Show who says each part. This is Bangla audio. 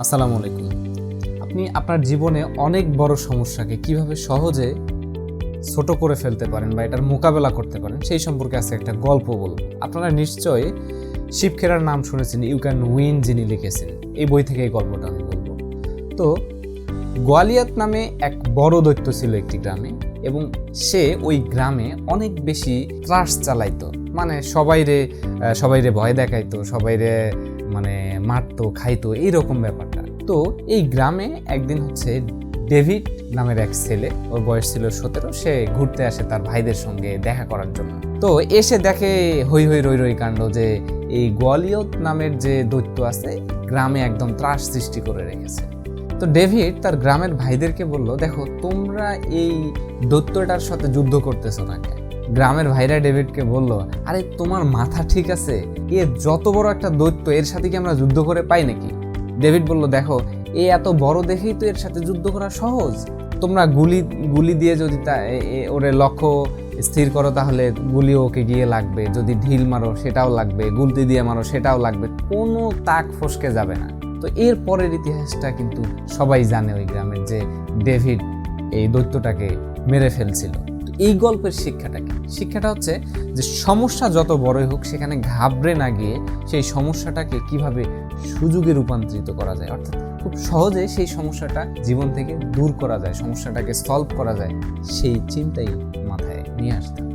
Speaker 1: আসসালামু আলাইকুম। আপনি আপনার জীবনে অনেক বড় সমস্যাকে কীভাবে সহজে ছোট করে ফেলতে পারেন বা এটার মোকাবেলা করতে পারেন, সেই সম্পর্কে আছে একটা গল্প বলব। আপনারা নিশ্চয়ই শিবখেরার নাম শুনেছেন, ইউ ক্যান উইন যিনি লিখেছেন। এই বই থেকে এই গল্পটা আমি বলব। তো, গোয়ালিয়াত নামে এক বড় দৈত্য ছিল একটি গ্রামে এবং সে ওই গ্রামে অনেক বেশি ত্রাস চালাইতো। মানে সবাইরে সবাইরে ভয় দেখাইতো, সবাইরে মানে মারতো, খাইতো, এইরকম ব্যাপারটা তো এই গ্রামে একদিন হচ্ছে ডেভিড নামের এক ছেলে, ওর বয়স ছিল সতেরো, সে ঘুরতে আসে তার ভাইদের সঙ্গে দেখা করার জন্য। তো এসে দেখে হই হই রই রই কাণ্ড যে এই গোয়ালিয়ত নামের যে দৈত্য আছে, গ্রামে একদম ত্রাস সৃষ্টি করে রেখেছে। তো ডেভিড তার গ্রামের ভাইদেরকে বলল, দেখো, তোমরা এই দৈত্যটার সাথে যুদ্ধ করতেছো না কেন? গ্রামের ভাইরা ডেভিডকে বলল, আরে, তোমার মাথা ঠিক আছে? এ যত বড় একটা দৈত্য, এর সাথে কি আমরা যুদ্ধ করে পাই নাকি? ডেভিড বলল, দেখো, এ এত বড় দেখেই তো এর সাথে যুদ্ধ করা সহজ। তোমরা গুলি গুলি দিয়ে যদি তা ওরে লক্ষ্য স্থির করো, তাহলে গুলি ওকে গিয়ে লাগবে। যদি ঢিল মারো, সেটাও লাগবে। গুলতি দিয়ে মারো, সেটাও লাগবে। কোনো তাক ফসকে যাবে না। তো এর পরের ইতিহাসটা কিন্তু সবাই জানে ওই গ্রামের যে ডেভিড এই দৈত্যটাকে মেরে ফেলছিল। এই গল্পের শিক্ষাটা কি শিক্ষাটা হচ্ছে যে সমস্যা যত বড়ই হোক, সেখানে ঘাবড়ে না গিয়ে সেই সমস্যাটাকে কীভাবে সুযোগে রূপান্তরিত করা যায় অর্থাৎ খুব সহজে সেই সমস্যাটা জীবন থেকে দূর করা যায়, সমস্যাটাকে সলভ করা যায়, সেই চিন্তাই মাথায় নিয়ে আসতে।